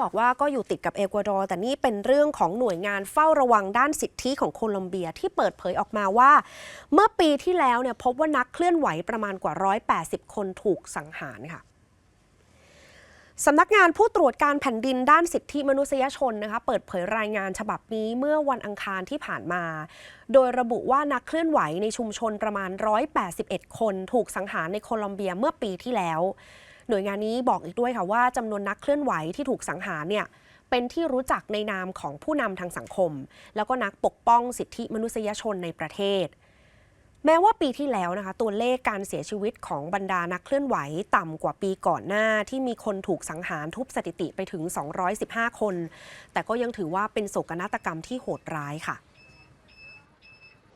บอกว่าก็อยู่ติดกับเอกวาดอร์แต่นี่เป็นเรื่องของหน่วยงานเฝ้าระวังด้านสิทธิของโคลอมเบียที่เปิดเผยออกมาว่า เมื่อปีที่แล้วเนี่ยพบว่านักเคลื่อนไหวประมาณกว่า 180 คนถูกสังหารค่ะสำนักงานผู้ตรวจการแผ่นดินด้านสิทธิมนุษยชนนะคะเปิดเผยรายงานฉบับนี้เมื่อวันอังคารที่ผ่านมา โดยระบุว่านักเคลื่อนไหวในชุมชนประมาณ 181 คน ถูกสังหารในโคลอมเบียเมื่อปีที่แล้ว หน่วยงานนี้บอกอีกด้วยค่ะว่าจำนวนนักเคลื่อนไหวที่ถูกสังหารเนี่ยเป็นที่รู้จักในนามของผู้นำทางสังคม แล้วก็นักปกป้องสิทธิมนุษยชนในประเทศ แม้ว่าปีที่แล้วนะคะ ตัวเลขการเสียชีวิตของบรรดานักเคลื่อนไหวต่ำกว่าปีก่อนหน้าที่มีคนถูกสังหารทุบสถิติไปถึง 215 คน แต่ก็ยังถือว่าเป็นโศกนาฏกรรมที่โหดร้ายค่ะ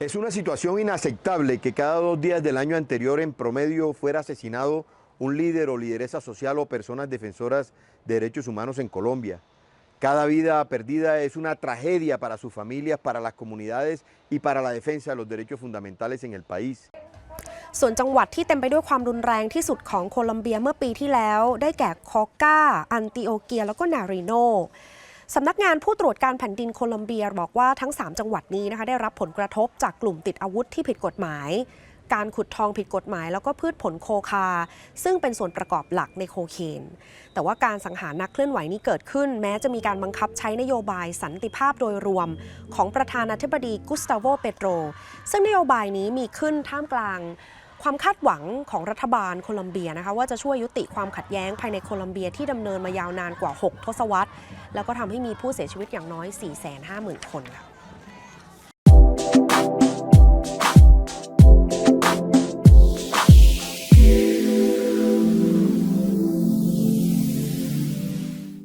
Es una situación inaceptable que cada dos días del año anterior en promedio fuera asesinado un líder o lideresa social o personas defensoras de derechos humanos en Colombia. Cada vida perdida es una tragedia para sus familias, para las comunidades y para la defensa de los derechos fundamentales en el país. ส่วนจังหวัดที่เต็มไปด้วยความรุนแรงที่สุดของโคลอมเบียเมื่อปีที่แล้ว ได้แก่คอก้า อันติโอเกีย แล้วก็นาริโนสำนักงานผู้ตรวจการแผ่นดินโคลอมเบียบอกว่าทั้ง 3 จังหวัดนี้นะคะได้รับผลกระทบจากกลุ่มติดอาวุธที่ผิดกฎหมาย การขุดทองผิดกฎหมาย แล้วก็พืชผลโคคา ซึ่งเป็นส่วนประกอบหลักในโคเคน แต่ว่าการสังหารนักเคลื่อนไหวนี้เกิดขึ้น แม้จะมีการบังคับใช้นโยบายสันติภาพโดยรวม ของประธานาธิบดีกุสตาโวเปโตร ซึ่งนโยบายนี้มีขึ้นท่ามกลางความคาดหวังของรัฐบาลโคลอมเบียนะคะว่าจะช่วยยุติความขัดแย้งภายในโคลอมเบียที่ดำเนินมายาวนานกว่า 6 ทศวรรษ แล้วก็ทำให้มีผู้เสียชีวิตอย่างน้อย 450,000 คนค่ะ